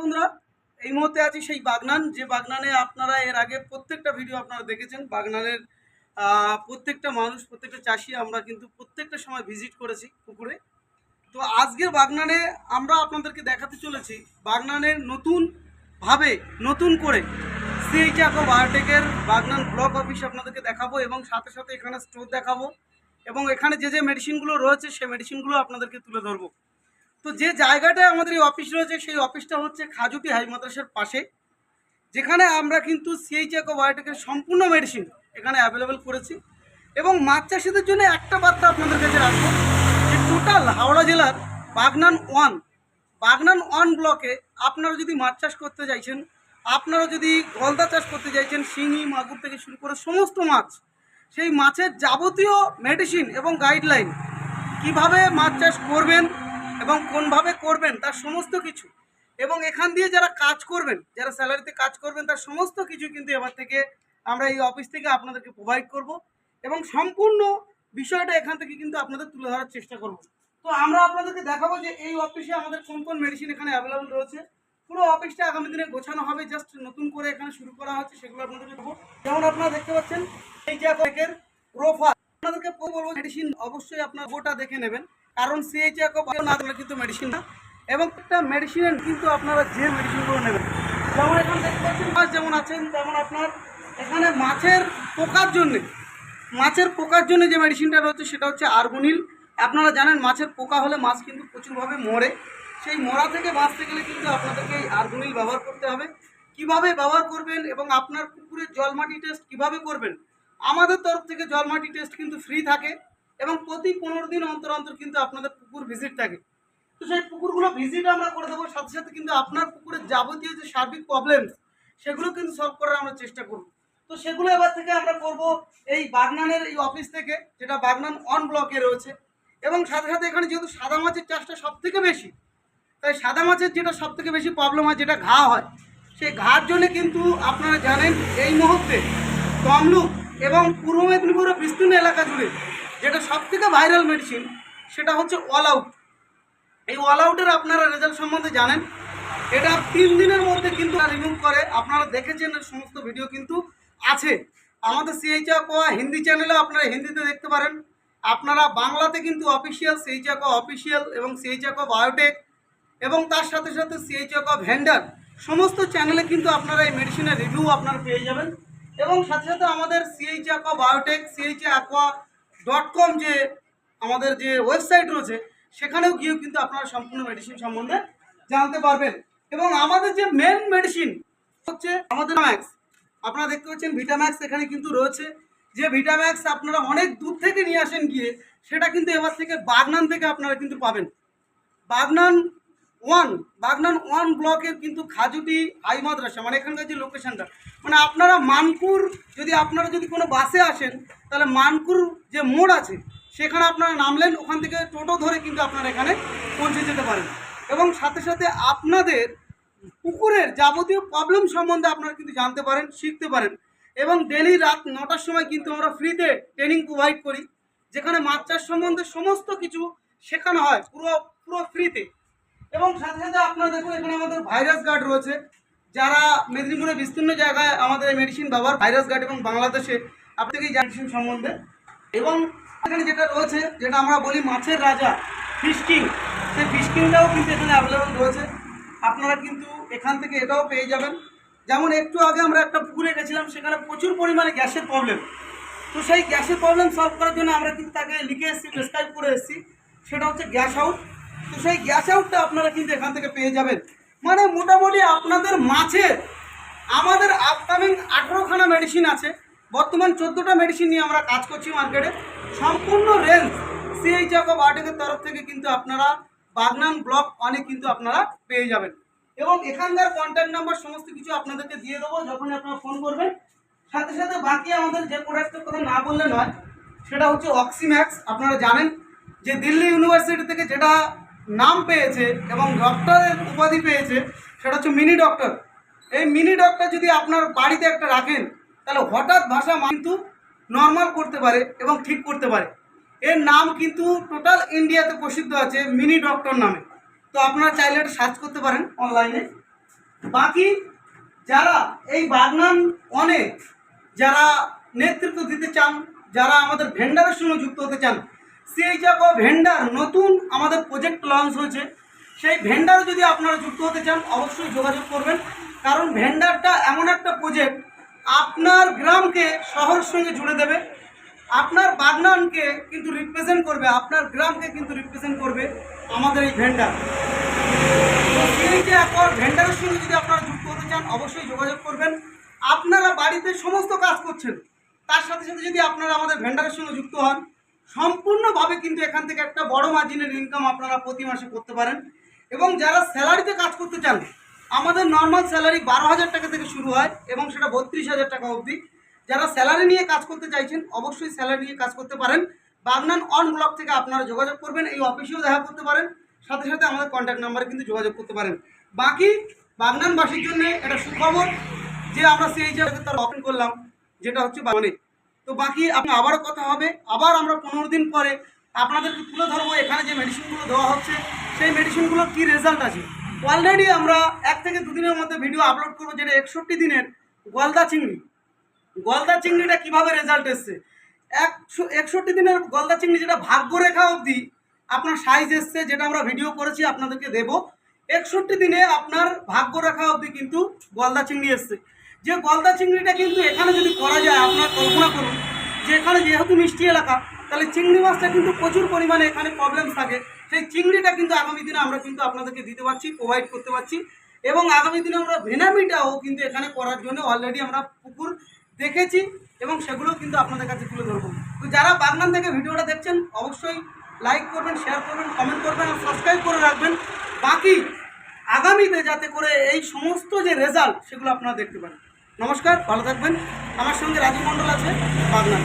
বন্ধুরা, এই মুহূর্তে আছি সেই বাগনান, যে বাগনানে আপনারা এর আগে প্রত্যেকটা ভিডিও আপনারা দেখেছেন। বাগনানের প্রত্যেকটা মানুষ, প্রত্যেকটা চাষি আমরা কিন্তু প্রত্যেকটা সময় ভিজিট করেছি পুকুরে। তো আজকের বাগনানে আমরা আপনাদেরকে দেখাতে চলেছি বাগনানের নতুন ভাবে, নতুন করে সিএইচআকো বায়োটেকের বাগনান ব্লক অফিস আপনাদেরকে দেখাবো এবং সাথে সাথে এখানে স্টোর দেখাবো এবং এখানে যে যে মেডিসিনগুলো রয়েছে, সেই মেডিসিনগুলো আপনাদেরকে তুলে ধরবো। তো যে জায়গাটায় আমাদের এই অফিস রয়েছে, সেই অফিসটা হচ্ছে খাজুটি হাই মাদ্রাসার পাশে। যেখানে আমরা কিন্তু সিএইচএকো বায়োটেকের সম্পূর্ণ মেডিসিন এখানে অ্যাভেলেবেল করেছি। এবং মাছ চাষিদের জন্য একটা বার্তা আপনাদের কাছে রাখব, যে টোটাল হাওড়া জেলার বাগনান ওয়ান বাগনান ওয়ান ব্লকে আপনারা যদি মাছ চাষ করতে চাইছেন, আপনারা যদি গলদা চাষ করতে চাইছেন, শিঙি, মাগুর থেকে শুরু করে সমস্ত মাছ, সেই মাছের যাবতীয় মেডিসিন এবং গাইডলাইন কীভাবে মাছ চাষ করবেন এবং কোনভাবে করবেন তার সমস্ত কিছু। এবং এখান দিয়ে যারা কাজ করবেন, যারা স্যালারিতে কাজ করবেন, তার সমস্ত কিছু কিন্তু এবার থেকে আমরা এই অফিস থেকে আপনাদেরকে প্রোভাইড করব। এবং সম্পূর্ণ বিষয়টা এখান থেকে কিন্তু আপনাদের তুলে ধরার চেষ্টা করব। তো আমরা আপনাদেরকে দেখাবো যে এই অফিসে আমাদের কোন কোন মেডিসিন এখানে অ্যাভেলেবল রয়েছে। পুরো অফিসটা আগামী দিনে গোছানো হবে জাস্ট নতুন করে এখানে শুরু করা হচ্ছে, সেগুলো আপনাদেরকে দেবো যেমন আপনারা দেখতে পাচ্ছেন, এই যে আপনাদের প্রোফাইল আপনাদেরকে বলব মেডিসিন অবশ্যই আপনার গোটা দেখে নেবেন। কারণ সিএইচ না দিলে কিন্তু মেডিসিন না। এবং একটা মেডিসিনের কিন্তু আপনারা যে মেডিসিনগুলো নেবেন, যেমন এখানে দেখতে পাচ্ছেন, মাছ যেমন আছেন তেমন আপনার এখানে মাছের পোকার জন্যে, মাছের পোকার জন্য যে মেডিসিনটা রয়েছে সেটা হচ্ছে আর্গোনিল আপনারা জানেন মাছের পোকা হলে মাছ কিন্তু প্রচুরভাবে মরে। সেই মরা থেকে বাঁচতে গেলে কিন্তু আপনাদেরকে এই আর্গোনিল ব্যবহার করতে হবে। কীভাবে ব্যবহার করবেন এবং আপনার পুকুরের জলমাটি টেস্ট কীভাবে করবেন? আমাদের তরফ থেকে জলমাটি টেস্ট কিন্তু ফ্রি থাকে। এবং প্রতি পনেরো দিন অন্তর অন্তর কিন্তু আপনাদের পুকুর ভিজিট থাকে। তো সেই পুকুরগুলো ভিজিট আমরা করে দেবো, সাথে সাথে কিন্তু আপনার পুকুরের যাবতীয় যে সার্বিক প্রবলেম সেগুলো কিন্তু সলভ করার আমরা চেষ্টা করব। তো সেগুলো এবার থেকে আমরা করব এই বাগনানের এই অফিস থেকে, যেটা বাগনান অন ব্লকে রয়েছে। এবং সাথে সাথে এখানে যেহেতু সাদা মাছের চাষটা সব থেকে বেশি, তাই সাদা মাছের যেটা সব থেকে বেশি প্রবলেম হয়, যেটা ঘা হয়, সেই ঘার জন্য কিন্তু আপনারা জানেন এই মুহূর্তে তমলুক এবং পূর্ব মেদিনীপুরের বিস্তীর্ণ এলাকা জুড়ে যেটা সব থেকে ভাইরাল মেডিসিন সেটা হচ্ছে অল আউট এই অল আউটের আপনারা রেজাল্ট সম্বন্ধে জানেন। এটা তিন দিনের মধ্যে কিন্তু রিমুভ করে। আপনারা দেখেছেন সমস্ত ভিডিও কিন্তু আছে। আমাদের সিএইচা কোয়া হিন্দি চ্যানেলেও আপনারা হিন্দিতে দেখতে পারেন। আপনারা বাংলাতে কিন্তু অফিসিয়াল সিএইচা কোয়া অফিসিয়াল এবং সিএইচা কোয়া বায়োটেক এবং তার সাথে সাথে সিএইচা কোয়া ভেন্ডার সমস্ত চ্যানেলে কিন্তু আপনারা এই মেডিসিনের রিভিউ আপনারা পেয়ে যাবেন। এবং সাথে সাথে আমাদের CH aqua biotech CH aqua dot com যে আমাদের যে ওয়েবসাইট রয়েছে, সেখানেও গিয়েও কিন্তু আপনারা সম্পূর্ণ মেডিসিন সম্বন্ধে জানতে পারবেন। এবং আমাদের যে মেন মেডিসিন হচ্ছে আমাদের ম্যাক্স আপনারা দেখতে পাচ্ছেন ভিটাম্যাক্স এখানে কিন্তু রয়েছে। যে ভিটাম্যাক্স আপনারা অনেক দূর থেকে নিয়ে আসেন গিয়ে, সেটা কিন্তু এবার থেকে বাগনান থেকে আপনারা কিন্তু পাবেন। বাগনান ওয়ান, বাগনান ওয়ান ব্লকের কিন্তু খাজুটি হাই মাদ্রাসা মানে এখানকার যে লোকেশানটা মানে আপনারা মানকুর, যদি আপনারা যদি কোনো বাসে আসেন, তাহলে মানকুর যে মোড় আছে, সেখানে আপনারা নামলেন, ওখান থেকে টোটো ধরে কিন্তু আপনারা এখানে পৌঁছে যেতে পারেন। এবং সাথে সাথে আপনাদের পুকুরের যাবতীয় প্রবলেম সম্বন্ধে আপনারা কিন্তু জানতে পারেন, শিখতে পারেন। এবং ডেলি রাত নটার সময় কিন্তু আমরা ফ্রিতে ট্রেনিং প্রোভাইড করি, যেখানে মাছ চাষ সম্বন্ধে সমস্ত কিছু শেখানো হয়, পুরো পুরো ফ্রিতে এবং সাথে সাথে আপনারা দেখুন, এখানে আমাদের ভাইরাস গার্ড রয়েছে। যারা মেদিনীপুরের বিস্তীর্ণ জায়গায় আমাদের মেডিসিন ব্যবহার ভাইরাস গার্ড এবং বাংলাদেশে আপনাদেরকেই মেডিসিন সম্বন্ধে। এবং এখানে যেটা রয়েছে, যেটা আমরা বলি মাছের রাজা ফিশকিং সেই ফিশকিংটাও কিন্তু এখানে অ্যাভেলেবেল রয়েছে। আপনারা কিন্তু এখান থেকে এটাও পেয়ে যাবেন। যেমন একটু আগে আমরা একটা পুকুরে গেছিলাম সেখানে প্রচুর পরিমাণে গ্যাসের প্রবলেম তো সেই গ্যাসের প্রবলেম সলভ করার জন্য আমরা কিন্তু তাকে লিখে এসেছি প্রেসক্রাইব করে এসেছি। সেটা হচ্ছে গ্যাস আউট তো সেই গ্যাস আউটটা আপনারা কিন্তু এখান থেকে পেয়ে যাবেন। মানে মোটামুটি আপনাদের মাছের আমাদের আপকামিং আঠেরোখানা মেডিসিন আছে। বর্তমান চোদ্দোটা মেডিসিন নিয়ে আমরা কাজ করছি মার্কেটে সম্পূর্ণ রেঞ্জ সিএইচ অফ বায়োটেকের তরফ থেকে কিন্তু আপনারা বাগনান ব্লক অনেক কিন্তু আপনারা পেয়ে যাবেন। এবং এখানকার কন্ট্যাক্ট নাম্বার সমস্ত কিছু আপনাদেরকে দিয়ে দেবো, যখনই আপনারা ফোন করবেন। সাথে সাথে বাকি আমাদের যে প্রোডাক্টের কথা না বললে নয়, সেটা হচ্ছে অক্সিম্যাক্স আপনারা জানেন যে দিল্লি ইউনিভার্সিটি থেকে যেটা নাম পেয়েছে এবং ডক্টরের উপাধি পেয়েছে, সেটা হচ্ছে মিনি ডক্টর এই মিনি ডক্টর যদি আপনার বাড়িতে একটা রাখেন, তাহলে হঠাৎ ভাষা কিন্তু নর্মাল করতে পারে এবং ঠিক করতে পারে। এর নাম কিন্তু টোটাল ইন্ডিয়াতে প্রসিদ্ধ আছে মিনি ডক্টর নামে। তো আপনারা চাইলে এটা সার্চ করতে পারেন অনলাইনে বাকি যারা এই বাগনান অনেক যারা নেতৃত্ব দিতে চান, যারা আমাদের ভেন্ডারের সঙ্গে যুক্ত হতে চান সেই জায়গা ভেন্ডার নতুন আমাদের প্রজেক্ট লঞ্চ হয়েছে। সেই ভেন্ডার যদি আপনারা যুক্ত হতে চান, অবশ্যই যোগাযোগ করবেন। কারণ ভেন্ডারটা এমন একটা প্রজেক্ট আপনার গ্রামকে শহরের সঙ্গে জুড়ে দেবে। আপনার বাগনানকে কিন্তু রিপ্রেজেন্ট করবে, আপনার গ্রামকে কিন্তু রিপ্রেজেন্ট করবে আমাদের এই ভেন্ডার সেই যে একর ভেন্ডারের সঙ্গে যদি আপনারা যুক্ত হতে চান, অবশ্যই যোগাযোগ করবেন। আপনারা বাড়িতে সমস্ত কাজ করছেন, তার সাথে সাথে যদি আপনারা আমাদের ভেন্ডারের সঙ্গে যুক্ত হন সম্পূর্ণভাবে কিন্তু এখান থেকে একটা বড় মার্জিনের ইনকাম আপনারা প্রতি মাসে করতে পারেন। এবং যারা স্যালারিতে কাজ করতে চান, আমাদের নর্মাল স্যালারি বারো হাজার টাকা থেকে শুরু হয় এবং সেটা বত্রিশ হাজার টাকা অবধি। যারা স্যালারি নিয়ে কাজ করতে চাইছেন, অবশ্যই স্যালারি নিয়ে কাজ করতে পারেন। বাগনান অন ব্লক থেকে আপনারা যোগাযোগ করবেন, এই অফিসেও দেখা করতে পারেন। সাথে সাথে আমাদের কন্ট্যাক্ট নাম্বারে কিন্তু যোগাযোগ করতে পারেন। বাকি বাগনানবাসীর জন্য এটা সুখবর, যে আমরা সেই জায়গায় তার ওপেন করলাম, যেটা হচ্ছে বাগানে। তো বাকি আপনার আবারও কথা হবে, আবার আমরা পনেরো দিন পরে আপনাদেরকে তুলে ধরবো এখানে যে মেডিসিনগুলো দেওয়া হচ্ছে, সেই মেডিসিনগুলোর কী রেজাল্ট আছে। অলরেডি আমরা এক থেকে দুদিনের মধ্যে ভিডিও আপলোড করব, যেটা একষট্টি দিনের গলদা চিংড়ি। গলদা চিংড়িটা কীভাবে রেজাল্ট এসছে? একশো একষট্টি দিনের গলদা চিংড়ি যেটা ভাগ্যরেখা অবধি আপনার সাইজ এসছে, যেটা আমরা ভিডিও করেছি, আপনাদেরকে দেব। একষট্টি দিনে আপনার ভাগ্যরেখা অবধি কিন্তু গলদা চিংড়ি এসছে। যে গলদা চিংড়িটা কিন্তু এখানে যদি করা যায়, আপনার কল্পনা করুন যে এখানে যেহেতু মিষ্টি এলাকা, তাহলে চিংড়ি মাছটা কিন্তু প্রচুর পরিমাণে এখানে প্রবলেম থাকে। সেই চিংড়িটা কিন্তু আগামী দিনে আমরা কিন্তু আপনাদেরকে দিতে পারছি প্রোভাইড করতে পারছি। এবং আগামী দিনে আমরা ভেনামিটাও কিন্তু এখানে করার জন্য অলরেডি আমরা পুকুর দেখেছি এবং সেগুলো কিন্তু আপনাদের কাছে তুলে ধরবো। তো যারা বাগনান থেকে ভিডিওটা দেখছেন, অবশ্যই লাইক করবেন শেয়ার করবেন কমেন্ট করবেন আর সাবস্ক্রাইব করে রাখবেন। বাকি আগামীতে যাতে করে এই সমস্ত যে রেজাল্ট সেগুলো আপনারা দেখতে পারেন। নমস্কার ভালো থাকবেন। আমার সঙ্গে রাজীব মণ্ডল আছে বাগনান